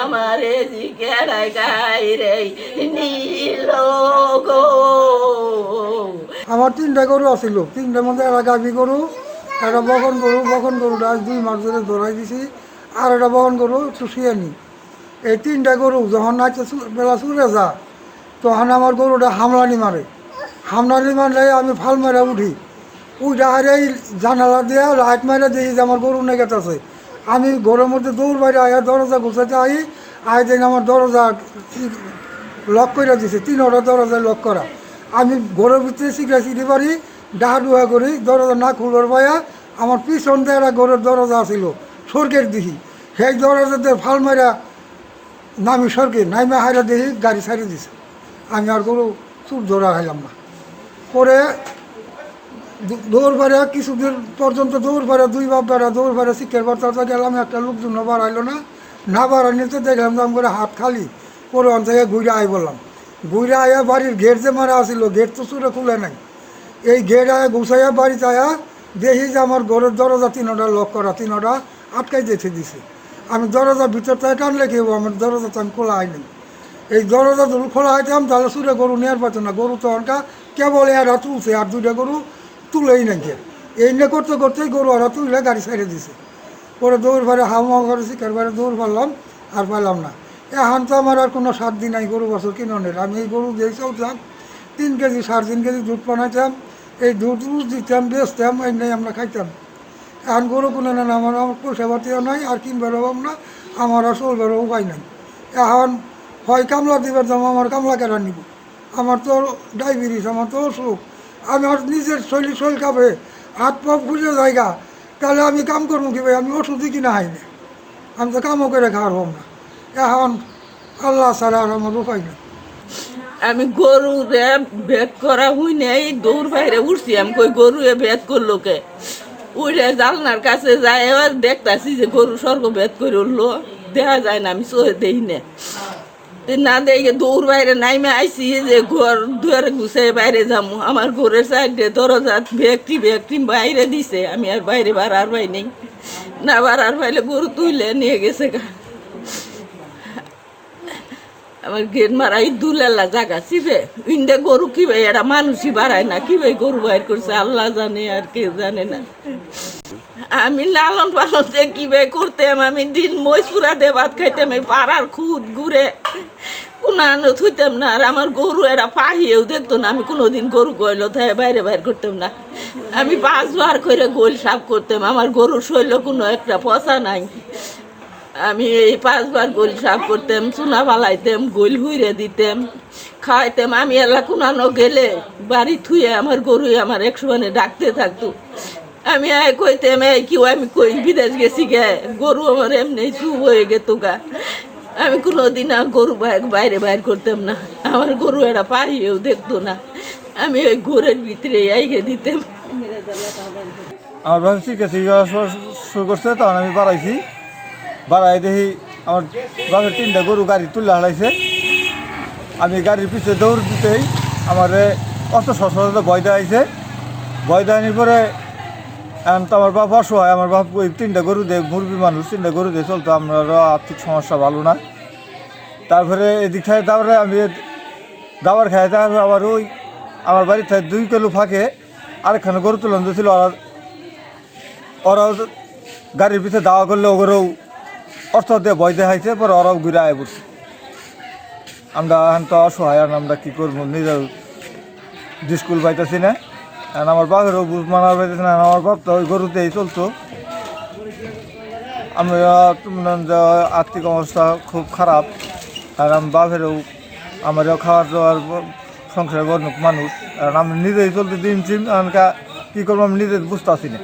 আমারে জিজ্ঞাসা গাই রে, নীল গো। আমার তিনটা গরু আছিল। তিনটার মধ্যে একটা গাভী গরু, একটা বকন গরু বকন গরুটা আজ দুই মাস ধরে ধরাই দিছি, আর একটা বকন গরু চুষিয়ে নি এই তিনটা গরু যখন নাচে বেলা চুরে যা, তখন আমার গরুটা হামলানি মারে। হামলানি মারলে আমি ফাল মেরে উঠি। উঠে এই জানালা দিয়ে লাইট মারে দেখি যে আমার গরু নেগে আছে। আমি ঘরের মধ্যে দৌড় বাইরে আয়া দরজা ঘুষাতে আই আই দিন আমার দরজা লক করে দিছে তিনটা দরজা লক করা। আমি ঘরের ভিতরে শিখে শিখতে পারি, ডাহা ডুহা করি, দরজা না খুলবার পাইয়া আমার পিছন দিয়ে ঘরের দরজা আছিল, স্বর্গের দিহি। সেই দরজাতে ফাল মারা নামি সরকে নাইমা হাইরা দেখি গাড়ি ছাড়ি দিছে। আমি আর গরু চুপ ধরা খাইলাম না। পরে দৌড় পাড়া কিছুদিন পর্যন্ত দৌড় পাড়া দুই বাপ বেড়া দৌড় পাড়া শিক্ষার বার্তাতে গেলাম, একটা লোকজন বাড়াইলো না। না বাড়ানিতে দেখলাম দাম করে হাত খালি। পরে অন থেকে ঘুরে আই বললাম। ঘুরে আয়া বাড়ির গেট যে মারা আসিল গেট তো চুরে খুলে নাই। এই গেট আয়া গুছাইয়া বাড়িতে আয়া দেখি যে আমার ঘরের দরজা তিনটা লক করা, তিনটা আটকাই দিতে দিছে। আমি দরজা ভিতরটায় টানলে কি হব? আমার দরজাটা আমি খোলা হয়নি এই দরজা খোলা হইতাম, তাহলে সুরে গরু নেওয়ার পারতো না। গরু তো অনকা কেবল এরা তুলছে, আর দুইটা গরু তুলেই নাকি এই নিয়ে করতে করতেই গরু ওরা তুলে গাড়ি ছেড়ে দিছে। পরে দৌড় ভাড়ে হাওয়া করেছি কারবারে দৌড় পারলাম আর পারলাম না। এখন তো আমার আর কোনো সাত দিন নাই গরু বছর কিনের আমি এই গরু দিয়ে চলতাম। তিন কেজি, সাড়ে তিন কেজি দুধ বানাইতাম। এই দুধ উজ দিতাম, বেচতাম, এই নেই আমরা খাইতাম। এখন গরু কোনো না আমার আমার পয়সা পাতিও নাই, আর কিনবার অভাব না। আমার আর চলবার উপায় নাই। এখন হয় কামলা দিবার দাম, আমার কামলা কেনা নিব? আমার তো ডায়াবেটিস, আমার তো অসুখ। আমার নিজের শৈলী শৈল খাবে হাত পাপ খুঁজে জায়গা, তাহলে আমি কাম করব কি ভাই? আমি ওষুধই কিনা হয় না আমি তো কামও করে খাওয়ার হব না। এখন আল্লাহ ছাড়া আর আমার উপায় নেই। আমি গরু রে ভেদ করা হই নাই দৌড় বাইরে উঠছি। আমি কই গরু এ ভেদ করল কে? উঠে জালনার কাছে যায় দেখতাছি যে গরু স্বর্গ ভেদ করে উঠল। দেখা যায় না, আমি চোখে দেখি না না দেখে দৌড় বাইরে নাইমে আইসি যে ঘর, দুয়ারে ঘুষে বাইরে যাব আমার ঘরের সাইডে দরজা ব্যক্তি ব্যক্তি বাইরে দিছে। আমি আর বাইরে বাড়ার পাই নেই। না বাড়ার পাইলে গরু তুইলে নিয়ে গেছে গা। আমার গেট মারাই দুলেলা জায়গা চিবে ইন্ডে গরু কি ভাই এটা মানুষই বাড়ায় না। কি ভাই গরু বাইর করছে? আল্লাহ জানে আর কেউ জানে না। আমি লালন পালন যে কি ভাই করতাম, আমি দিন মইসুরা দিয়ে ভাত খাইতাম, এই পাড়ার খুদ ঘুরে কোনো থুইতাম না, আর আমার গরু এরা পাহিয়েও দেখতো না, আমি কোনোদিন গরু গইল তাই বাইরে বাইর করতাম না। আমি পাঁচবার করে গোল সাফ করতাম, আমার গরুর শৈল কোনো একটা পচা নাই। আমি এই পাঁচবার গোল সাফ করতাম, চুনা বালাইতাম গোল হুইরে দিতাম, খাওয়াইতাম। আমি এলা কুনানো গেলে বাড়ি থুয়ে আমার গরু আমার একশো ডাকতে থাকতো। আমি কইতাম এই কি আমি কই, বিদেশ গেছি গে। গরু আমার এমনি চুপ হয়ে গেত গা। আমি কোনোদিন আর গরু বাইরে বাইরে করতাম না। আমার গরু এরা পাহিয়েও দেখতো না। আমি ওই ঘরের ভিতরে আইগে দিতাম। আমার ভাই ঠিক আছে শুরু করছে, তখন আমি বাড়াইছি। বাড়াই দেখি আমার বাপের তিনটা গরু গাড়ি তুলে হারাইছে আমি গাড়ির পিছনে দৌড় দিতেই আমার অত সচরাচর ভয় দেওয়াইছে ভয় দেওয়ানির পরে তো আমার বাপ অসহায়, আমার বাপ ওই তিনটা গরু দিয়ে মুরগি মানুষ, তিনটা গরু দিয়ে চলতো, আমরা আর্থিক সমস্যা ভালো না। তারপরে এদিক থেকে তারপরে আমি দাবার খাই, তারপরে আবার ওই আমার বাড়ির থেকে দুই কিলো ফাঁকে আরেকখানে গরু তুলন দিয়েছিল ওরা ওরাও গাড়ির পিছনে দাওয়া করলে ওগুলো অর্থ দিয়ে ভয় দেখাইছে পরে ওরাও ঘুরে আয় পড়ছে। আমরা এখন তো অসহায় আমরা কী করব? নিজের স্কুল পাইতেছি না। এখন আমার বাপেরও বুঝ মানার পাইতেছে না আমার বাপ তো ওই গরুতেই চলতো মনে যে আর্থিক অবস্থা খুব খারাপ। আর আমার বাপেরও আমারও খাওয়ার দাওয়ার, সংসারে বর্ণক মানুষ। আর আমি নিজেই চলতে দিন চিন কী করব আমি নিজে বুঝতে আসি না